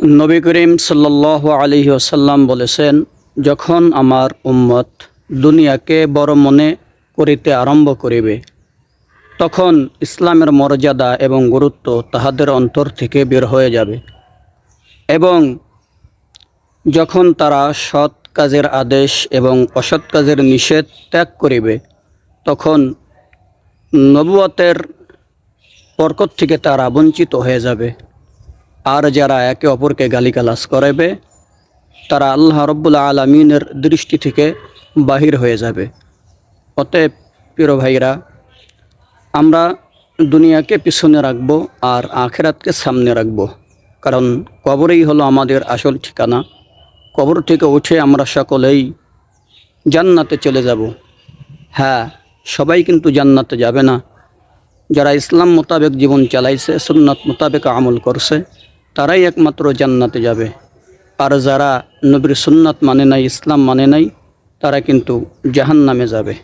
নবী করিম সাল্লাহ আলী আসাল্লাম বলেছেন, যখন আমার উম্মত দুনিয়াকে বড় মনে করিতে আরম্ভ করিবে, তখন ইসলামের মর্যাদা এবং গুরুত্ব তাহাদের অন্তর থেকে বের হয়ে যাবে এবং যখন তারা সৎ কাজের আদেশ এবং অসৎ কাজের নিষেধ ত্যাগ করিবে, তখন নবুয়তের বরকত থেকে তারা বঞ্চিত হয়ে যাবে। আর যারা একে অপরকে গালিগালাজ করাবে তারা আল্লাহ রব্বুল্লা আলমিনের দৃষ্টি থেকে বাহির হয়ে যাবে। অতএব প্রিয় ভাইরা আমরা দুনিয়াকে পিছনে রাখব আর আখেরাতকে সামনে রাখব। কারণ কবরেই হলো আমাদের আসল ঠিকানা। কবর থেকে উঠে আমরা সকলেই জান্নাতে চলে যাব। হ্যাঁ সবাই কিন্তু জান্নাতে যাবে না। যারা ইসলাম মোতাবেক জীবন চালাইছে, সুন্নাত মোতাবেক আমল করছে তারাই একমাত্র জান্নাতে যাবে। আর যারা নবীর সুন্নাত মানে নাই, ইসলাম মানে নাই, তারা কিন্তু জাহান্নামে যাবে।